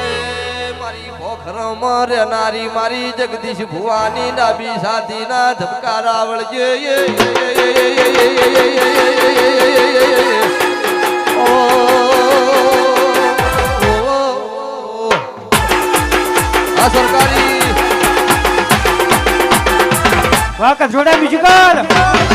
એ મારી ભોખરમાં રહેનારી મારી જગદીશ ભુવાની ડાબી સાથીના ધબકારા વળજે ઓ. આ સરકારી વાક જોડા બીજું કર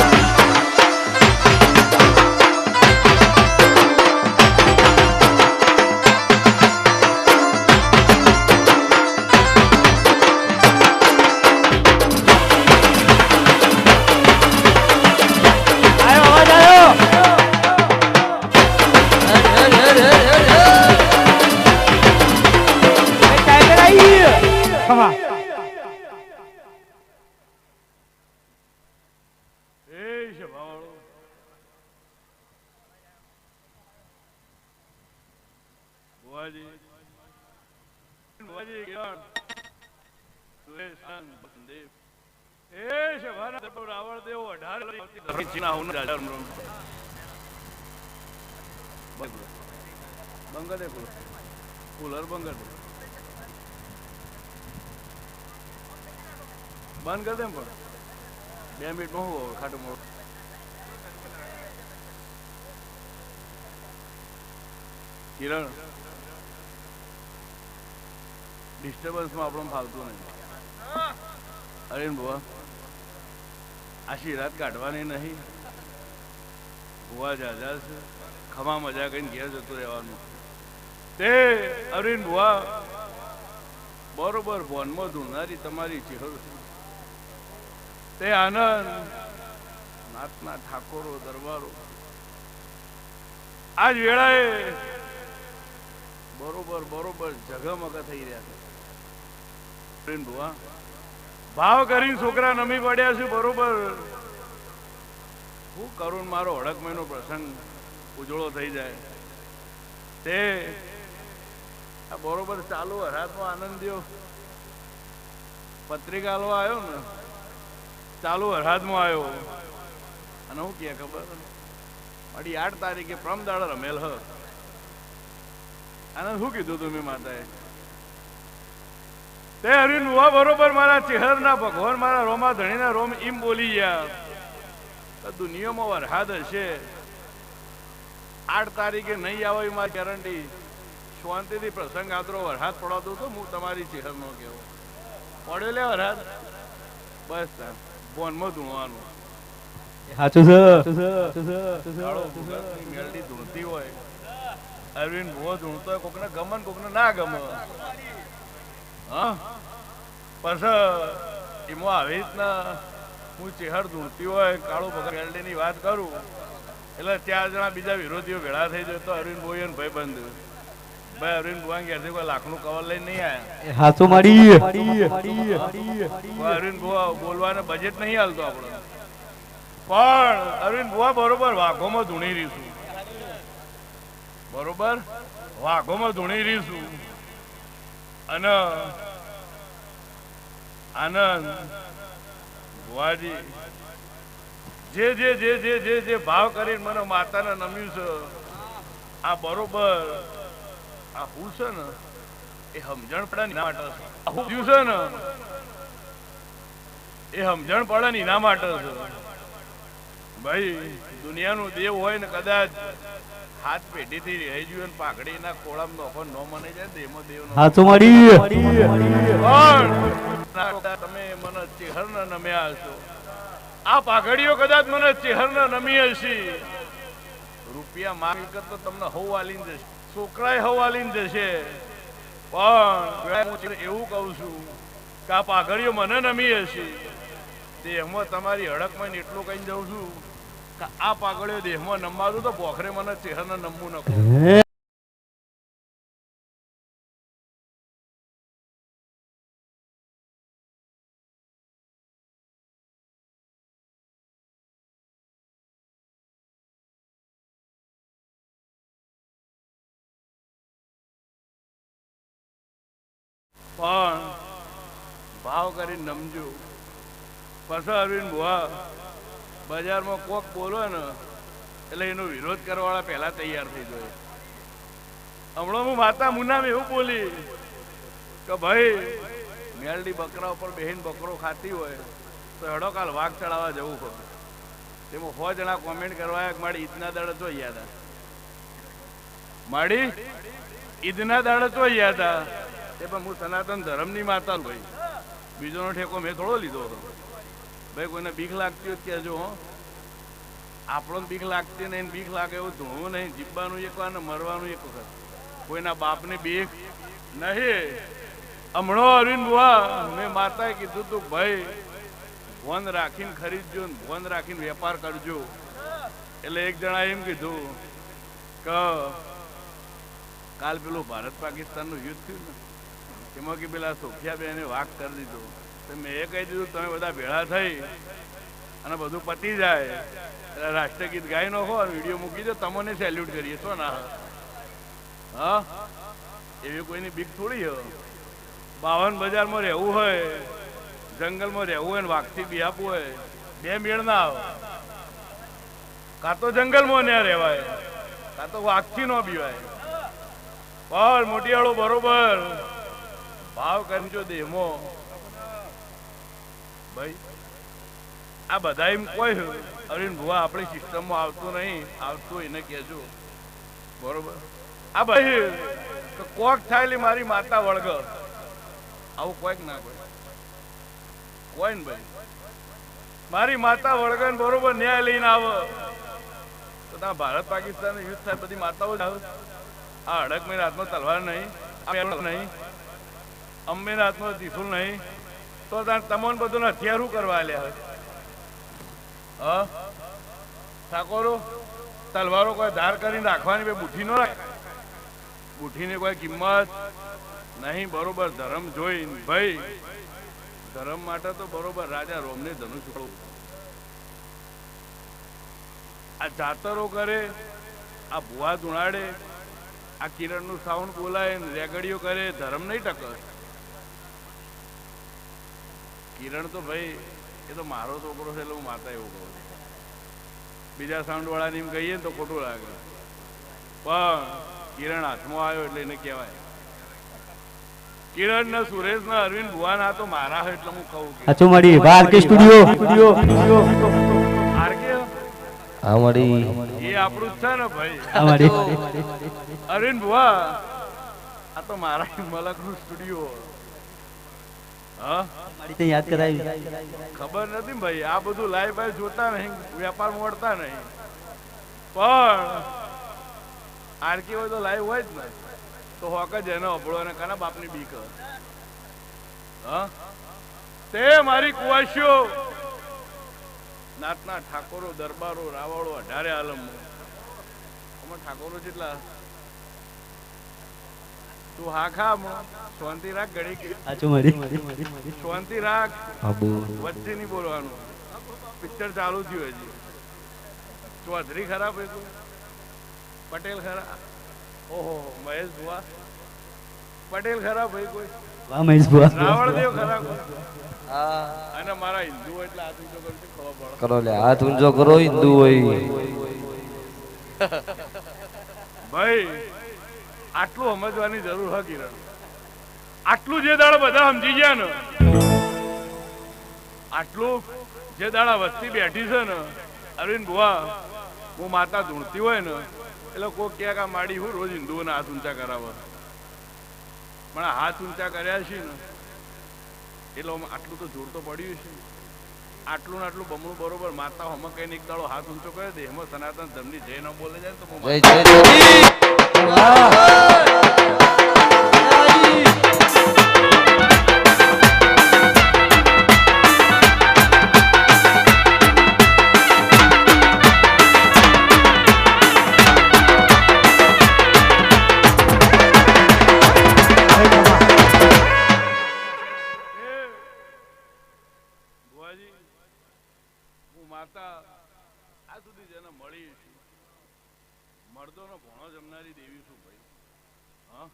બંગા દે કુલર કુલર બંગા દે બંધ કર દે પણ. બે મિનિટમાં હું હવે ખાટું મોડું. કિરણ. ડિસ્ટર્બન્સમાં આપણને ફાવતું નહીં. અરે ને બુવા આશી રાત કાઢવાની નહીં. બુવા જાજા છે. ખમા મજા કરીને ઘેર જતું રહેવાનું. તે અરવિંદ બુવા બરોબર ભોનમાં ધૂનારી તમારી ચહેરો છે તે આનંદ. નાથના ઠાકોરો દરબારો. આજ વેળાએ બરોબર બરોબર જગમગ થઈ રહ્યા છે. ભાવ કરીને છોકરા નમી પડ્યા છે, બરોબર. હું કરું મારો હડક મહિનો પ્રસંગ ઉજળો થઈ જાય. તે બરોબર ચાલુ હરાતમાં આનંદ પત્રિકા આલવા આવ્યો ને. ચાલુ હરહાદમાં આવ્યો. અને હું કે ખબર? અઢી આઠ તારીખે પ્રમ દાડા રમેલ હ. અને શું કીધું તું મેં માતાએ? તે હરીન વા બરોબર મારા ચહેરના ભગવાન, મારા રોમા ધણીના રોમ એમ બોલી ગયા. દુનિયામાં વરહાદ હશે. આઠ તારીખે નહીં આવે મારી ગેરંટી શાંતિથી પ્રસંગ આદરો વરહાદ પડાતો તો હું તમારી ચહેરનો કેવો પડ્યો લે વરહાદ બસ તાર. બોનમાં ધૂણવાનું સાચું છે? મેલડી ધૂણતી હોય. અરવિંદ ભૂવો ધૂણતો હોય કોકને ગમે ને કોકને ના ગમે. હા? પછી એમાં આવી રીતના હું ચેહર ધૂણતી હોય કાળો ભગત મેલડીની વાત કરું એટલે ચાર જણા બીજા વિરોધીઓ ભેળા થઈ જાય તો અરવિંદ ભોઈ ભાઈ બંધ ભાઈ અરવિંદ ભુવા ઘેરથી કોઈ લાખનું કવર લઈને નહીં આયા. હાચું માડી અરવિંદ ભુવા બોલવાને બજેટ નહીં હાલતો આપણો. પણ અરવિંદ ભુવા બરોબર વાઘોમાં ધૂણી રહીશું બરોબર? વાઘોમાં ધૂણી રહીશું અને આનંદ ભુવાજી જે જે જે જે જે જે ભાવ કરીને મને માતાને નમ્યું છે આ બરોબર આ હું છે ને એ સમજણ પડે ને માટે હું છે ને એ સમજણ પડે ને એના માટે છે. ભાઈ દુનિયાનું દેવ હોય ને કદાચ હાથ પેઢીથી રહી ગયું ને પાઘડીના નોખો ન મને જાય દેમાં દેવ નો હાચું પણ તમે મને ચેહર નમ્યા હશો. આ પાઘડીઓ કદાચ મને ચેહર નમી હશે. રૂપિયા માંગ કરતો તમને હવ આલી જશે. છોકરાએ હવ આલીને જશે. પણ એવું કહું છું કે આ પાઘડીઓ મને નમી હશે. દેહમાં તમારી હડકમાં એટલું કહીને જઉં છું કે આ પાઘડીઓ દેહમાં નમવાનું તો પોખરે મને ચહેરને નમવું ન પણ ભાવ કરીને નમજો. પછી અરવિંદ બજારમાં કોક બોલો ને, એટલે એનો વિરોધ કરવાવાળા પહેલા તૈયાર થઈ જાય. હમણાં હું માતા મુનામ એવું બોલી કે ભાઈ, મેલડી બકરા ઉપર બહેન બકરો ખાતી હોય, તો હેડો વાઘ ચડાવવા જવું હોય. તેમાં સો જણા કોમેન્ટ કરવા મારી ઈદના દાડે તો યાદ મારી ઈદના દાડે તો યાદ તે પણ હું સનાતન ધર્મની માતા ભાઈ. બીજોનો ઠેકો મેં થોડો લીધો હતો. ભાઈ, કોઈને બીક લાગતી હોય કહેજો, હો. આપણો બીક લાગતી નહીં બીક લાગે એવું ધોવું નહીં. જીવવાનું એક વાર મરવાનું એક વખત. કોઈના બાપને બીક નહીં. હમણો અરવિંદ બુઆ મેં માતાએ કીધું તું, ભાઈ ફોન રાખીને ખરીદજો ને ફોન રાખીને વેપાર કરજો. એટલે એક જણા એમ કીધું કે, કાલ પેલું ભારત પાકિસ્તાનનું યુદ્ધ થયું ને એમાં કે પેલા સોફિયા બેને વાક કરી દીધો. તો મેં એ કહી દીધું, તમે બધા ભેળા થઈ અને બધું પતી જાય. એટલે રાષ્ટ્રગીત ગાઈ નાખો અને વીડિયો મૂકી દો, તમને સેલ્યુટ કરીએ, છો ના? હા? એવી કોઈની બીક થોડી હો? બાવન બજારમાં રહેવું હોય, જંગલમાં રહેવું હોય ને વાઘથી બિહાપવું હોય, બે મેળ ના આવે. કાં તો જંગલમાં ન્યા રહેવાય, કાં તો વાઘથી ન બીવાય પણ મોટિયાળો બરોબર. ભાવ કરજો દેમો ભાઈ, આ બધા એમ કોઈ અરવિંદ ભુવા, આપણી સિસ્ટમમાં આવતું નહીં. આવતું એને કહેજો. બરોબર? આ ભાઈ તો કોક થાયલી મારી માતા વળગ આવું કોઈક ના કોઈ. કોઈ ને ભાઈ. મારી માતા વળગન બરોબર ન્યાય લઈને આવો. તો ત્યાં ભારત પાકિસ્તાન યુદ્ધ થાય, બધી માતાઓ જ આ અડક મહિના હાથમાં તલવાર નહીં નહીં. અંબેના હાથમાં દીધું નહીં. તો ત્યાં તમામ બધું હથિયારું કરવા હોય. હ? ઠાકોરો, તલવારો કોઈ ધાર કરીને રાખવાની બે બુઠી ન રાખ. બુઠીની કોઈ કિંમત નહીં, બરોબર ધર્મ જોઈ ભાઈ, ધર્મ માટે તો બરોબર રાજા રોમને ધનુષ. આ જાતરો કરે, આ ભુવા ધુણાડે, આ કિરણનું સાઉન્ડ બોલાય રેગડીઓ કરે, ધર્મ નહીં ટકર કિરણ તો ભાઈ એ તો મારો છોકરો છે એટલે હું માતા એવું કહું છું. બીજા સાઉન્ડવાળાને એમ કહીએ ને તો ખોટું લાગે. પણ કિરણ હાથમાં આવ્યો એટલે એને કહેવાય. કિરણ ને સુરેશ ને અરવિંદ ભુવાન આ તો મારા એટલે હું કહું સાચું મળી. આરકે સ્ટુડિયો એ આપણું જ છે ને ભાઈ. અરવિંદ ભુવા આ તો મારા મલકનું સ્ટુડિયો હા? યાદ કરાવી. ખબર નથી ભાઈ આ બધું લાઈવ બાઈવ જોતા નહીં વેપાર મોડતા નહીં. પણ આરકી હોય તો લાઈવ હોય જ ને. તો હોક જ એનો અભળો અને કાના બાપની બીક હા? તે મારી કુવાશીઓ. નાતના ઠાકોરો દરબારો રાવળો અઢારે આલમ. અમાર ઠાકોરો જેટલા તું હા ખા શાંતિ રાખ ઘડી સાચું મારી. શાંતિ રાખ. આબુ વચ્ચે નહીં બોલવાનું. પિક્ચર ચાલુ થયું હજી. ચૌધરી ખરાબ હોય કોઈ પટેલ ખરા ઓહો મહેશ ભુવા. પટેલ ખરાબ ભાઈ કોઈ? વાહ મહેશ ભુવા. રાવળદેવ ખરાબ હોય. અને મારા હિન્દુ એટલે આ તું તો કરશે કરો લે હાથ ઊંચો કરો હિન્દુ હોય. ભાઈ આટલું સમજવાની જરૂર કિરણ. આટલું જે દાડા બધા સમજી ગયા ને આટલું જે દાડા વસ્તી બેઠી છે ને અરવિંદ બુઆ હું માતા ધૂણતી હોય ને એટલે કોઈ ક્યાંક કે આ માડી હું રોજ હિન્દુઓને હાથ ઊંચા કરાવે. પણ આ હાથ ઊંચા કર્યા છે ને એટલે આટલું તો જોર તો પડ્યું છે. આટલું ને આટલું બમણું બરોબર માતા હમ કઈ એક દાડો હાથ ઊંચો કરે દે એમાં સનાતન ધર્મની જય ન બોલે જાય તો માતા આ સુધી જેને મળી મર્દોનો ભોણો જમનારી દેવી શું ભાઈ.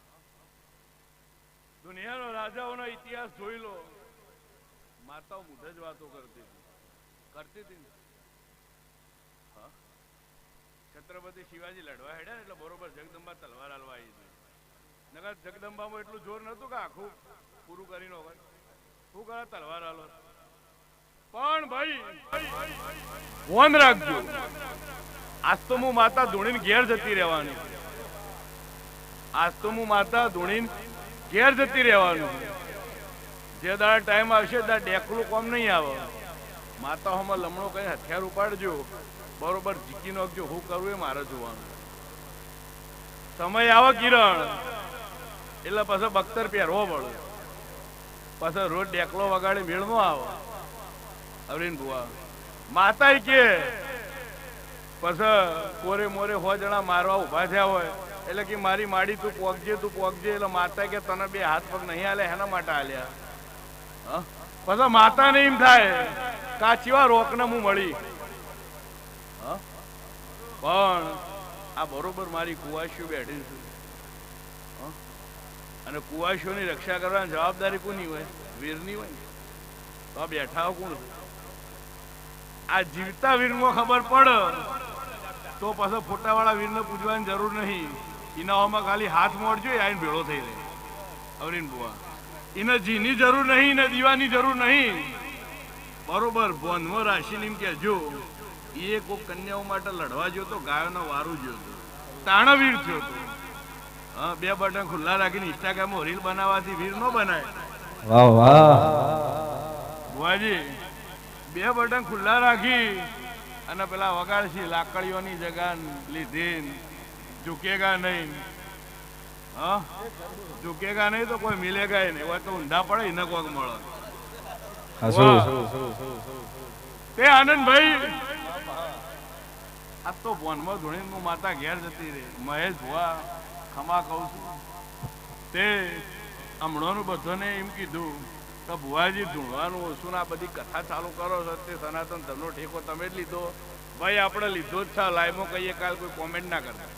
દુનિયાનો રાજાઓનો ઇતિહાસ જોઈ લો. માતાઓ મુઢ જ વાતો કરતી હતી. કરતી હતી હા? છત્રપતિ શિવાજી લડવા હેડ્યા એટલે બરોબર જગદંબા તલવાર હાલવા આવી હતી. નગર જગદંબામાં એટલું જોર નહોતું કે આખું પૂરું કરીને વગર શું કરે? તલવાર હાલો પણ રાખજો. આજ તો હું માતા ધૂણીને ઘેર જતી રહેવાની. આજ તો હું માતા ધૂણીને ઘેર જતી રહેવાનું. જે દાડા ટાઈમ આવશે ત્યાં ડેકલું કોમ નહીં આવે. માતા હોમાં લમણો કઈ હથિયાર ઉપાડજો. બરોબર જીકી નાખજો. હું કરવું એ મારે જોવાનું. સમય આવે કિરણ. એટલે પાછો બખ્તર પહેરવો પડે. પાછો રોજ ડેકલો વગાડી મેળ નો આવે. અરવિંદ બુઆ માતા કે, પછી કોરે મોરે હો જણા મારવા ઊભા થયા હોય, એટલે કે મારી માડી તું પોગજે તું પોગજે એટલે માતા કે, તને બે હાથ પગ નહીં હાલે એના માટે હાલ્યા હં? માતા ને એમ થાય કાચીવા રોકને હું મળી? પણ આ બરોબર મારી કુવાશીઓ બેઠી છું? અને કુવાશીઓની રક્ષા કરવાની જવાબદારી કોની હોય વીરની હોય તો બેઠા કોણ? આ જીવતા વીરમાં ખબર પડે. તો પાછો ફોટાવાળા વીરને પૂજવાની જરૂર નહીં. ઇનાઓમાં ખાલી હાથ મોડજો એ આઈને ભેળો થઈ જાય અવરીન બુઆ એને જીની જરૂર નહીં ને દીવાની જરૂર નહીં. બરોબર બોનમાં રાશિલીમ કહેજો. એ કોઈ કન્યાઓ માટે લડવા ગયો તો ગાયોનો વારું ગયો તાણ તાણવીર થયો તો હા બે બટન ખુલ્લા રાખીને ઇન્સ્ટાગ્રામમાં રીલ બનાવવાથી વીર ન બનાય. વાહ વાહ. બુઆજી બે બટન ખુલ્લા રાખી અને પેલા વગાડશી લાકડીઓની જગા લીધી ઝૂકેગા નહીં. હા? ઝૂકેગા નહીં તો કોઈ મિલેગા નહીં. હોય તો ઊંધા પડે એને કોક મળે. તે આનંદભાઈ આ તો ફોનમાં ધોણી હું માતા ઘેર જતી રહી. મહેશ ભુવા ખમા કહું છું. તે હમણાંનું બધાને એમ કીધું કે ભુવાજી ધૂણવાનું ઓછું ના બધી કથા ચાલુ કરો છો તે સનાતન ધર્મનો ઠેકો તમે જ લીધો. ભાઈ, આપણે લીધો જ છે, લાઈમો કહીએ કાલ કોઈ કોમેન્ટ ના કરતા.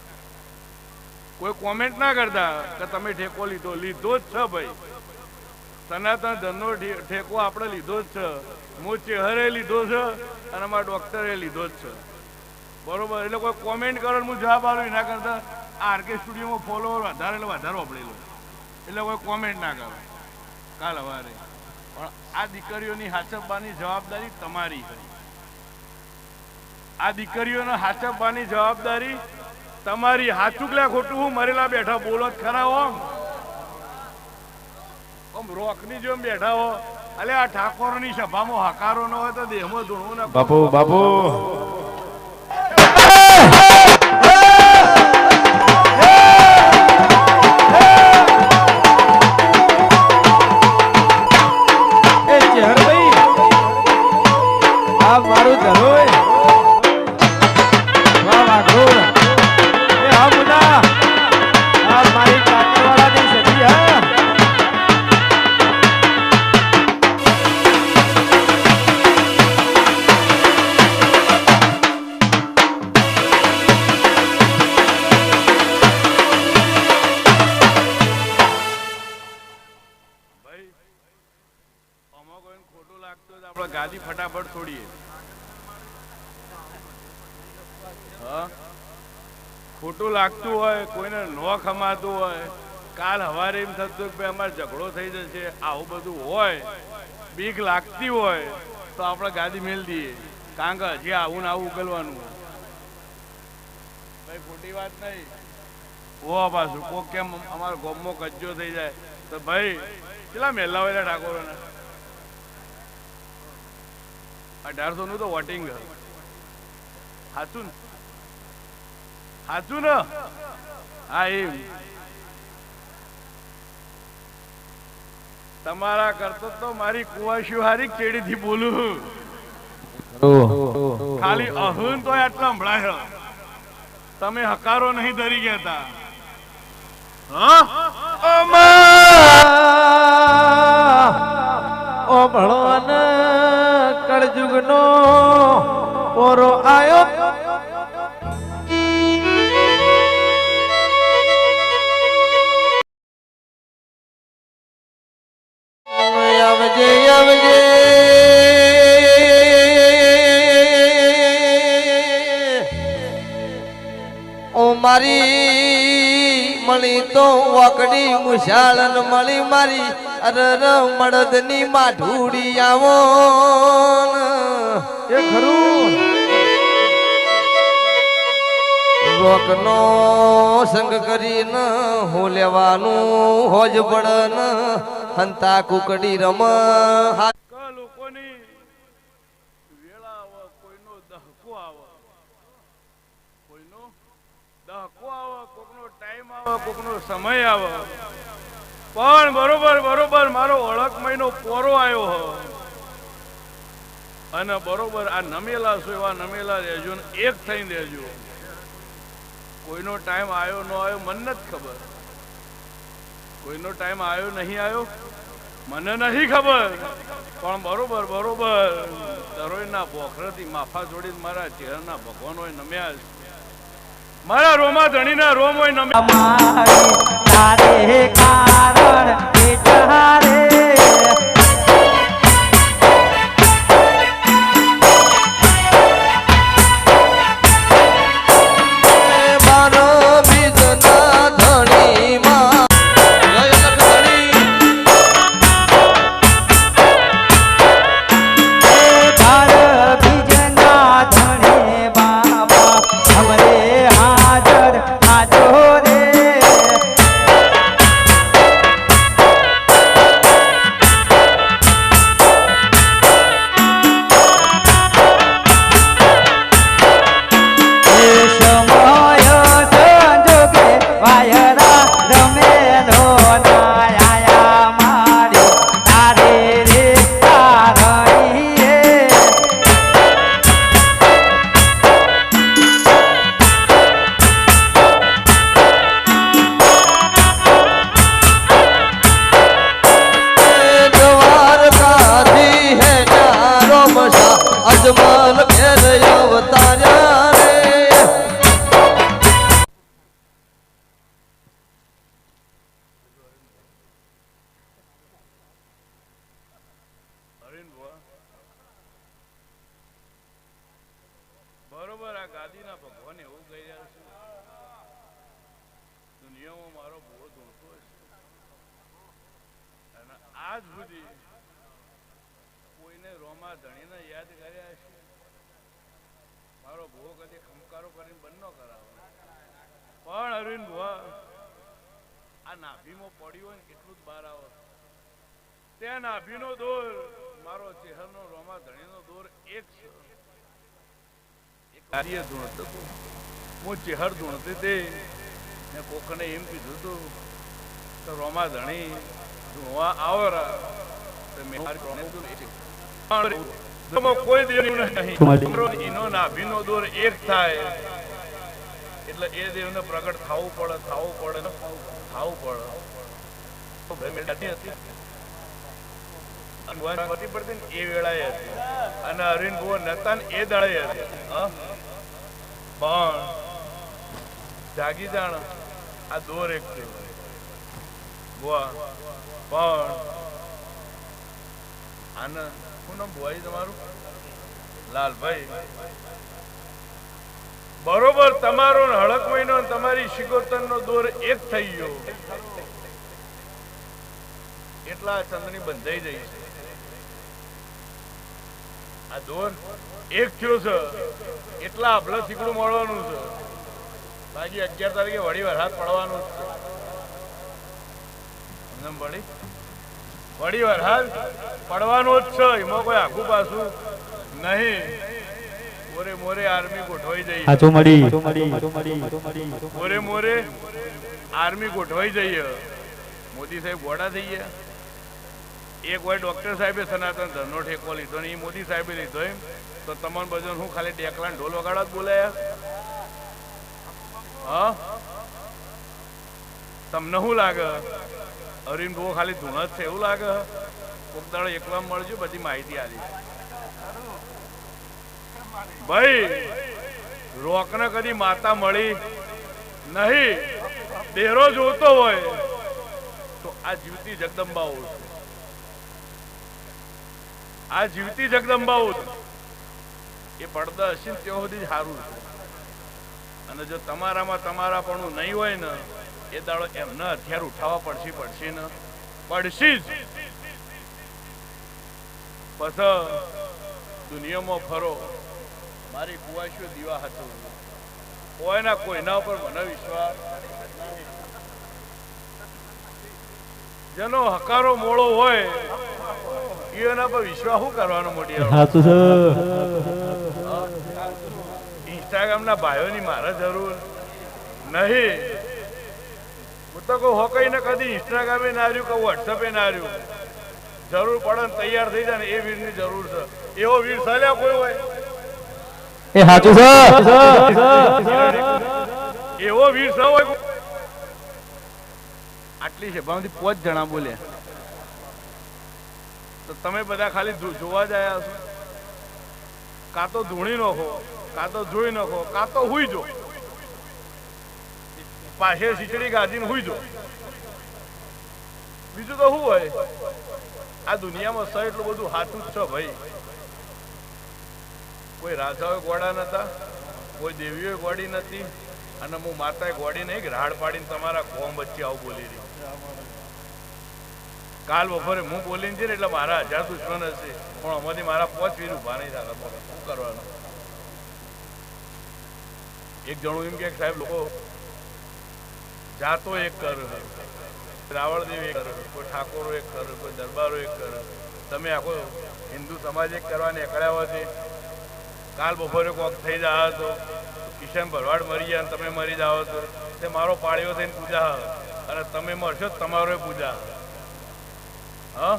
કોઈ કોમેન્ટ ના કરતા કે તમે ઠેકો લીધો. લીધો જ છે ભાઈ. સનાતન ધર્મનો ઠેકો આપણે લીધો જ છે. હું ચેહરે લીધો છે અને મારા ડોક્ટરે લીધો જ છે. બરોબર? એટલે કોઈ કોમેન્ટ કરો હું જવાબ આવ્યો એના કરતા આરકે સ્ટુડિયોમાં ફોલોવર વધારે એટલે વધારે વાપરેલો એટલે કોઈ કોમેન્ટ ના કરો. કાલ સવારે. પણ આ દીકરીઓની હાચવવાની જવાબદારી તમારી. આ દીકરીઓને હાચવવાની જવાબદારી તમારી. હાચું કે ખોટું હું મરેલા બેઠા બોલો જ ખરા ઓમ ઓમ રોકની જેમ બેઠા હો. અલે આ ઠાકોરની સભામાં હકારો ન હોય તો દેહમાં ધૂણવું ના બાપુ. બાપુ. હોય તો આપણે ગાદી ફટાફટ છોડીએ ખોટું લાગતું હોય, કોઈને ન ખમાતું હોય, કાલ હવારે એમ થતું કે અમારે ઝઘડો થઈ જશે, આવું બધું હોય, બીક લાગતી હોય, તો આપણે ગાદી મેલ દઈએ. કારણ કે હજી આવું ને આવું ઉકેલવાનું ભાઈ, ખોટી વાત નહીં. ઓ પાછું, કોક કેમ અમારો ગોમો કજ્જો થઈ જાય. તો ભાઈ, કેટલા મેલા હોય ઠાકોરોને? અઢારસો નું તો વોટિંગ. હાચું હાચું ને? હા, એમ. તમારા કરતો તો મારી કુવાશી હારી કેડીથી બોલું ખાલી અહુન તો આટલા સંભળાય તમે હકારો નહીં ધરી ગયા તા હા ઓ ભણવાન કળજુગનો ઓરો આયો. મારી મળી તો વાકડી મુશાળન મળી મારી અરર મળદની માઢુડી આવો એ ખરું. રોકનો સંગ કરીને હું લેવાનું હોજ પડન હંતા કુકડી રમ. લોકોની વેળા આવે કોઈનો દહકો આવે. કોઈનો દહકો આવે કોકનો ટાઈમ આવે કોકનો સમય આવે. પણ બરોબર બરોબર, મારો ઓળખ મહિનો પોરો આવ્યો હો. અને બરોબર, આ નમેલા છો એવા નમેલા રહેજો ને એક થઈને રહેજો. કોઈનો ટાઈમ આવ્યો ન આવ્યો મને નથી ખબર. કોઈનો ટાઈમ આવ્યો નહીં આવ્યો મને નથી ખબર. પણ બરોબર બરોબર. દરોઈના બોખરથી માફા જોડી મારા ચહેરાના ભગવાન હોય નમ્યા છે. મારા રોમા ધણીના રોમ હોય નમ્યા મારો ભોગ કદી ખમકારો કરીને બંધ ન કરાવો. પણ અરવિંદ બુઆ આ નાભીમાં પડ્યું હોય ને એટલું જ બહાર આવો. ત્યાં નાભીનો દોર, મારો ચહેરનો રોમા ધણીનો દોર એક છે. કાર્ય ધૂણતો હતું. હું ચહેર ધૂણતી હતી ને કોકને એમ કીધું હતું તો રોમા ધણી, ધૂણવા આવો રા. તો મેં મારી રોમે ધૂણી છે. પણ કોઈ દેવ નહીં તમારો નાભીનો દોર એક થાય. એટલે એ દેવને પ્રગટ થવું પડે થવું પડે થવું પડે તો ભાઈ મેં દાદી હતી ભગવાન પતિ પડતી ને એ વેળાએ હતી. અને અરવિંદ બહુ નતા એ દાડે હતી. પણ જાગી જાણ આ દોર એક છે પણ આને શું નામ ભુવાજી તમારું? લાલભાઈ. બરોબર, તમારો ને હળક મહિનો તમારી શિકોતન નો દોર એક થઈ ગયો. એટલા આ ચંદ્રની બંધાઈ જઈ છે. આ દોર એક થયો છે. એટલા આપલે શીકડું મળવાનું છે. બાકી અગિયાર તારીખે વળી વરસાદ પડવાનું છે. સમજણ પડી વળી વરસાદ પડવાનો જ છે. એમાં કોઈ આખું પાછું નહીં. મોરે મોરે આર્મી ગોઠવાઈ જઈએ. હાચું મળી. મોરે મોરે આર્મી ગોઠવાઈ જઈએ. મોદી સાહેબ ગોડા થઈ ગયા. એક વાર ડોક્ટર સાહેબે સનાતન ધર્મનો ઠેકો લીધો ને એ મોદી સાહેબે લીધો એમ. તો તમામ બધા હું ખાલી ડેકલા ઢોલ વગાડવા જ બોલાયા. હા? તમને શું લાગે? અરવિંદ બહુ ખાલી ધૂણ જ છે. એવું લાગે કોક દાડો એકલા મળજો, બધી માહિતી આવી ભાઈ, રોકને કદી માતા મળી નહીં. ડેરો જોતો હોય તો આ જીવતી જગદંબાઓ છે. આ જીવતી જગદંબાઓ એ પડદા હશે ત્યાં સુધી સારું છે. અને જો તમારામાં તમારા પણ નહીં હોય ને એ દાડો એમને હથિયાર ઉઠાવવા પડશે પડશે ને? પડશે જ. પછી દુનિયામાં ફરો. મારી કુવાશો દીવા હતો? કોઈના કોઈના ઉપર મને વિશ્વાસ. જેનો હકારો મોળો હોય એના પર વિશ્વાસ શું કરવાનો મોટી ઇન્સ્ટાગ્રામ ના ઇન્સ્ટાગ્રામના ભાઈઓની મારે જરૂર. નહીં. હું તો કહું હોકઈને કદી ઇન્સ્ટાગ્રામે ના આવ્યું કે વોટ્સઅપે ના આવ્યું. જરૂર પડે ને તૈયાર થઈ જાય ને એ વીરની જરૂર છે. એવો વીર સલ્યા કોઈ હોય? એ સાચું છે. એવો વીર છે હોય? આટલી છે ભાવથી પોચ જણા બોલ્યા. તો તમે બધા ખાલી જોવા જ આવ્યા છો. કાં તો ધૂણી નાખો કાં તો જોઈ નાખો કાં તો હુઈ જો. પાસે ખીચડી ગાજીને હુઈ જો બીજું તો શું હોય? આ દુનિયામાં સ એટલું બધું હાથું જ છે ભાઈ. કોઈ રાજાઓ ગોડા નતા, કોઈ દેવીઓ ગોડી નથી અને હું માતાએ ગોડી નહીં, રાડ પાડીને તમારા કોમ વચ્ચે આવું બોલી રહી કાલ બપોરે હું બોલીને છે ને એટલે મારા હજાર દુશ્મન હશે. પણ અમારી મારા પોચ વીર ઊભા નહીં બોલો શું કરવાનું? એક જણું એમ કે સાહેબ, લોકો જાતો એક કર રાવણદેવ એક કર કોઈ ઠાકોરો એક કર કોઈ દરબારો એક કર તમે આખો હિન્દુ સમાજ એક કરવાને હોય છે. કાલ બપોરે કોક થઈ જાવ તો કિશન ભરવાડ મરી અને તમે મરી જાઓ તો. તે મારો પાળ્યો થઈને પૂજા અને તમે મરશો તમારો પૂજા હે.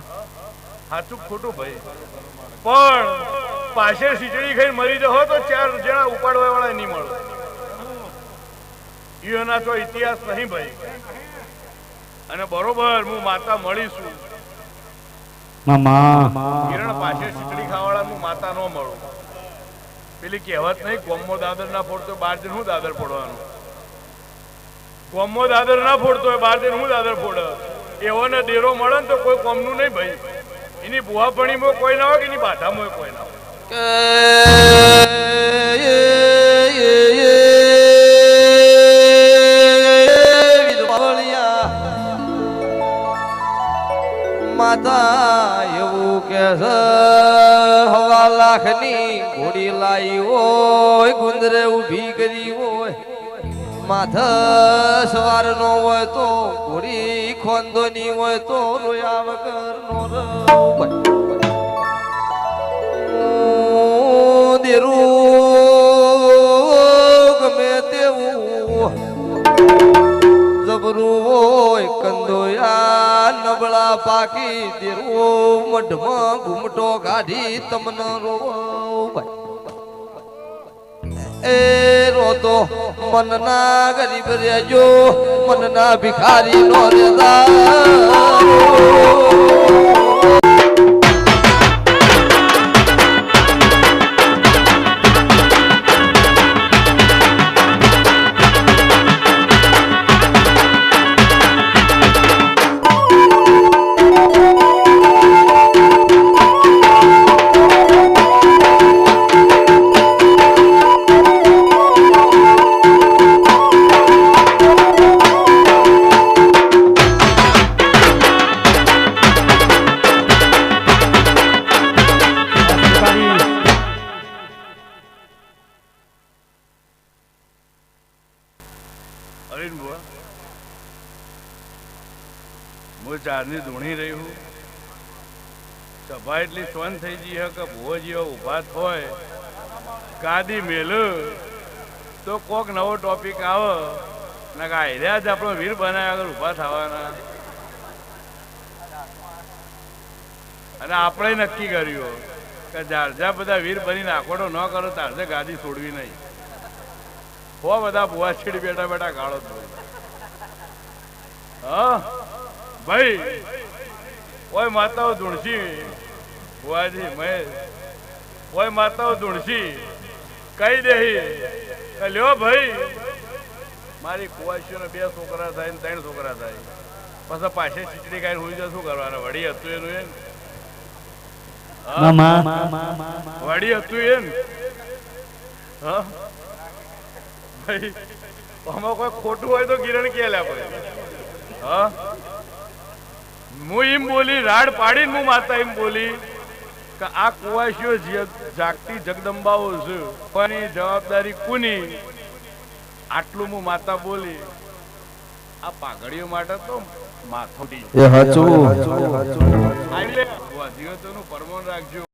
સાચું ખોટું ભાઈ? પણ પાછળ ખીચડી ખાઈને મરી જાઓ તો ચાર જણા ઉપાડવા વાળા નહીં મળે. એના તો ઇતિહાસ નહીં ભાઈ અને બરોબર હું માતા મળીશું મામા. કિરણ પાસે ખીચડી ખાવાળા હું માતા નો મળું. પેલી કહેવત નહીં ગોમો દાદર ના ફોડતો બાર દિન હું દાદર ફોડવાનું. ગોમો દાદર ના ફોડતો હોય બાર દિન હું દાદર ફોડ એવો ને ડેરો મળે ને તો કોઈ કોમનું નહીં ભાઈ એની બુહાપણીમાં કોઈ ના હોય કે એની બાધામાં કોઈ ના હોય. છે હવા લાખની ઘોડી લાઈ હોય, ગુંદરે ઊભી કરી હોય. માથ સવાર નો હોય તો ઘોડી ખોંદોની હોય તો રોયા વગર નો દેરું હોય, કંદોયા નબળા પાકી દેરું મઢમાં ઘૂમટો કાઢી તમને રોવ એ રોતો મનના ગરીબ રેજો મનના ભિખારી નો રેતા હું ધૂણી રહ્યું સભા એટલી સ્વન થઈ જઈ કે ભૂવો જેવા ઊભા હોય. ગાદી મેલ, તો કોક નવો ટોપિક આવે. ને કે આયર્યા જ આપણો વીર બનાવ્યા આગળ ઊભા થવાના. અને આપણે નક્કી કર્યું કે જારજા બધા વીર બની આકોડો ન કરો તારજે ગાદી છોડવી નહીં. હો બધા ભુવા છીડી બેઠા બેઠા ગાળો જ હા? ભાઈ ઓય માતાઓ ધૂણસી ભુવાજી મહેશ ઓય માતાઓ ધૂણસી કહી દેહી. કે લ્યો ભાઈ મારી કુવાશીઓને બે છોકરા થાય ને ત્રણ છોકરા થાય. પછી પાછે ચીચડી ખાઈને હોય શું કરવાના? વડી હતું એનું એમ? વડી હતું એમ. હા? ભાઈ આમાં કોઈ ખોટું હોય તો કિરણ કે લ્યા પછી હા? હું એમ બોલી રાડ પાડીને હું માતા એમ બોલી કે આ કુવાસીઓ જાગતી જગદંબાઓ છે પણ એ જવાબદારી કોની આટલું હું માતા બોલી આ પાઘડીઓ માટે તો માથોડી એ હાચું પરમાણ રાખજો